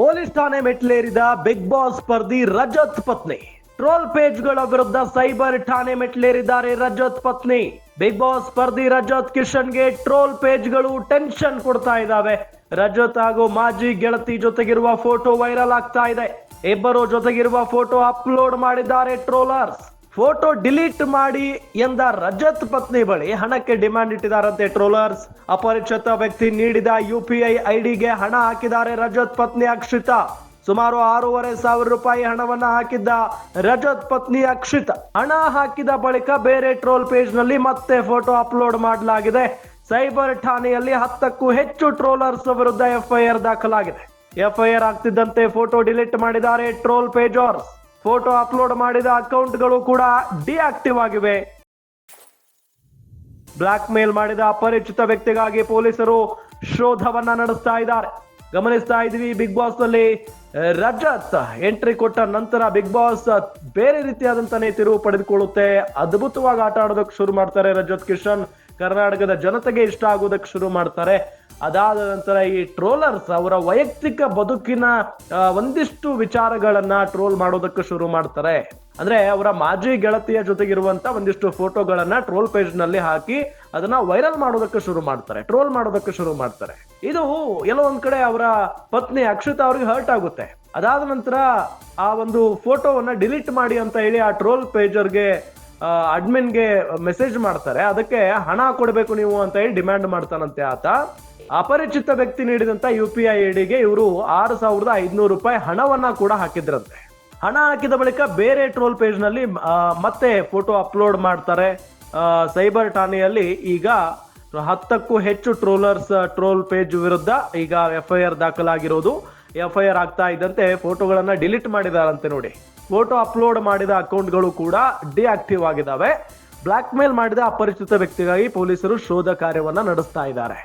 Police ಠಾಣೆ ಮೆಟ್ಲೇರಿದ big boss ಸ್ಪರ್ಧಿ ರಜತ್ ಪತ್ನಿ. ಟ್ರೋಲ್ ಪೇಜ್ಗಳ ವಿರುದ್ಧ ಸೈಬರ್ ಠಾಣೆ ಮೆಟ್ಲೇರಿದ್ದಾರೆ ರಜತ್ ಪತ್ನಿ. ಬಿಗ್ ಬಾಸ್ ಸ್ಪರ್ಧಿ ರಜತ್ ಕಿಶನ್ಗೆ ಟ್ರೋಲ್ ಪೇಜ್ಗಳು ಟೆನ್ಷನ್ ಕೊಡ್ತಾ ಇದ್ದಾವೆ ರಜತ್ ಹಾಗೂ ಮಾಜಿ ಗೆಳತಿ ಜೊತೆಗಿರುವ ಫೋಟೋ ವೈರಲ್ ಆಗ್ತಾ ಇದೆ. ಇಬ್ಬರು ಜೊತೆಗಿರುವ ಫೋಟೋ ಅಪ್ಲೋಡ್ ಮಾಡಿದ್ದಾರೆ ಟ್ರೋಲರ್ಸ್. ಫೋಟೋ ಡಿಲೀಟ್ ಮಾಡಿ ಎಂದ ರಜತ್ ಪತ್ನಿ ಬಳಿ ಹಣಕ್ಕೆ ಡಿಮ್ಯಾಂಡ್ ಇಟ್ಟಿದ್ದಾರಂತೆ ಟ್ರೋಲರ್ಸ್. ಅಪರಿಚಿತ ವ್ಯಕ್ತಿ ನೀಡಿದ ಯು ಪಿ ಐ ಐಡಿಗೆ ಹಣ ಹಾಕಿದ್ದಾರೆ ರಜತ್ ಪತ್ನಿ ಅಕ್ಷಿತಾ. ಸುಮಾರು ಆರೂವರೆ ಸಾವಿರ ರೂಪಾಯಿ ಹಣವನ್ನ ಹಾಕಿದ್ದ ರಜತ್ ಪತ್ನಿ ಅಕ್ಷಿತ. ಹಣ ಹಾಕಿದ ಬಳಿಕ ಬೇರೆ ಟ್ರೋಲ್ ಪೇಜ್ನಲ್ಲಿ ಮತ್ತೆ ಫೋಟೋ ಅಪ್ಲೋಡ್ ಮಾಡಲಾಗಿದೆ. ಸೈಬರ್ ಠಾಣೆಯಲ್ಲಿ ಹತ್ತಕ್ಕೂ ಹೆಚ್ಚು ಟ್ರೋಲರ್ಸ್ ವಿರುದ್ಧ ಎಫ್ಐಆರ್ ದಾಖಲಾಗಿದೆ. ಎಫ್ಐಆರ್ ಆಗ್ತಿದ್ದಂತೆ ಫೋಟೋ ಡಿಲೀಟ್ ಮಾಡಿದ್ದಾರೆ ಟ್ರೋಲ್ ಪೇಜರ್ಸ್. ಫೋಟೋ ಅಪ್ಲೋಡ್ ಮಾಡಿದ ಅಕೌಂಟ್ಗಳು ಕೂಡ ಡಿಆಕ್ಟಿವ್ ಆಗಿವೆ. ಬ್ಲಾಕ್ ಮೇಲ್ ಮಾಡಿದ ಅಪರಿಚಿತ ವ್ಯಕ್ತಿಗಾಗಿ ಪೊಲೀಸರು ಶೋಧವನ್ನ ನಡೆಸ್ತಾ ಇದ್ದಾರೆ. ಗಮನಿಸ್ತಾ ಇದೀವಿ ಬಿಗ್ ಬಾಸ್ನಲ್ಲಿ ರಜತ್ ಎಂಟ್ರಿ ಕೊಟ್ಟ ನಂತರ ಬಿಗ್ ಬಾಸ್ ಬೇರೆ ರೀತಿಯಾದಂತಾನೆ ತಿರುವು ಪಡೆದುಕೊಳ್ಳುತ್ತೆ. ಅದ್ಭುತವಾಗಿ ಆಟ ಆಡೋದಕ್ಕೆ ಶುರು ಮಾಡ್ತಾರೆ ರಜತ್ ಕಿಶನ್. ಕರ್ನಾಟಕದ ಜನತೆಗೆ ಇಷ್ಟ ಆಗೋದಕ್ಕೆ ಶುರು ಮಾಡ್ತಾರೆ. ಅದಾದ ನಂತರ ಈ ಟ್ರೋಲರ್ಸ್ ಅವರ ವೈಯಕ್ತಿಕ ಬದುಕಿನ ಒಂದಿಷ್ಟು ವಿಚಾರಗಳನ್ನ ಟ್ರೋಲ್ ಮಾಡೋದಕ್ಕೆ ಶುರು ಮಾಡ್ತಾರೆ. ಅಂದ್ರೆ ಅವರ ಮಾಜಿ ಗೆಳತಿಯ ಜೊತೆಗಿರುವಂತ ಒಂದಿಷ್ಟು ಫೋಟೋಗಳನ್ನ ಟ್ರೋಲ್ ಪೇಜ್ನಲ್ಲಿ ಹಾಕಿ ಅದನ್ನ ವೈರಲ್ ಮಾಡೋದಕ್ಕೆ ಶುರು ಮಾಡ್ತಾರೆ, ಟ್ರೋಲ್ ಮಾಡೋದಕ್ಕೆ ಶುರು ಮಾಡ್ತಾರೆ. ಇದು ಎಲ್ಲೋ ಒಂದ್ ಕಡೆ ಅವರ ಪತ್ನಿ ಅಕ್ಷತಾ ಅವ್ರಿಗೆ ಹರ್ಟ್ ಆಗುತ್ತೆ. ಅದಾದ ನಂತರ ಆ ಒಂದು ಫೋಟೋವನ್ನ ಡಿಲೀಟ್ ಮಾಡಿ ಅಂತ ಹೇಳಿ ಆ ಟ್ರೋಲ್ ಪೇಜರ್ಗೆ ಅಡ್ಮಿನ್ಗೆ ಮೆಸೇಜ್ ಮಾಡ್ತಾರೆ, ಅದಕ್ಕೆ ಹಣ ಕೊಡಬೇಕು ನೀವು ಅಂತ ಹೇಳಿ ಡಿಮ್ಯಾಂಡ್ ಮಾಡ್ತಾನಂತೆ ಆತ. ಅಪರಿಚಿತ ವ್ಯಕ್ತಿ ನೀಡಿದಂತ ಯು ಪಿ ಐ ಐಡಿಗೆ ಇವರು ಆರು ಸಾವಿರದ ಐದುನೂರು ರೂಪಾಯಿ ಹಣವನ್ನ ಕೂಡ ಹಾಕಿದ್ರಂತೆ. ಹಣ ಹಾಕಿದ ಬಳಿಕ ಬೇರೆ ಟ್ರೋಲ್ ಪೇಜ್ನಲ್ಲಿ ಮತ್ತೆ ಫೋಟೋ ಅಪ್ಲೋಡ್ ಮಾಡ್ತಾರೆ. ಸೈಬರ್ ಠಾಣೆಯಲ್ಲಿ ಈಗ ಹತ್ತಕ್ಕೂ ಹೆಚ್ಚು ಟ್ರೋಲರ್ಸ್, ಟ್ರೋಲ್ ಪೇಜ್ ವಿರುದ್ಧ ಈಗ ಎಫ್ಐಆರ್ ದಾಖಲಾಗಿರೋದು. ಎಫ್ಐಆರ್ ಆಗ್ತಾ ಇದ್ದಂತೆ, ಫೋಟೋಗಳನ್ನ ಡಿಲೀಟ್ ಮಾಡಿದಾರಂತೆ ನೋಡಿ. ಫೋಟೋ ಅಪ್ಲೋಡ್ ಮಾಡಿದ ಅಕೌಂಟ್ಗಳು ಕೂಡ ಡಿಆಕ್ಟಿವ್ ಆಗಿದ್ದಾವೆ ಬ್ಲಾಕ್ ಮೇಲ್ ಮಾಡಿದ ಅಪರಿಚಿತ ವ್ಯಕ್ತಿಗಾಗಿ ಪೊಲೀಸರು ಶೋಧ ಕಾರ್ಯವನ್ನ ನಡೆಸ್ತಾ ಇದ್ದಾರೆ.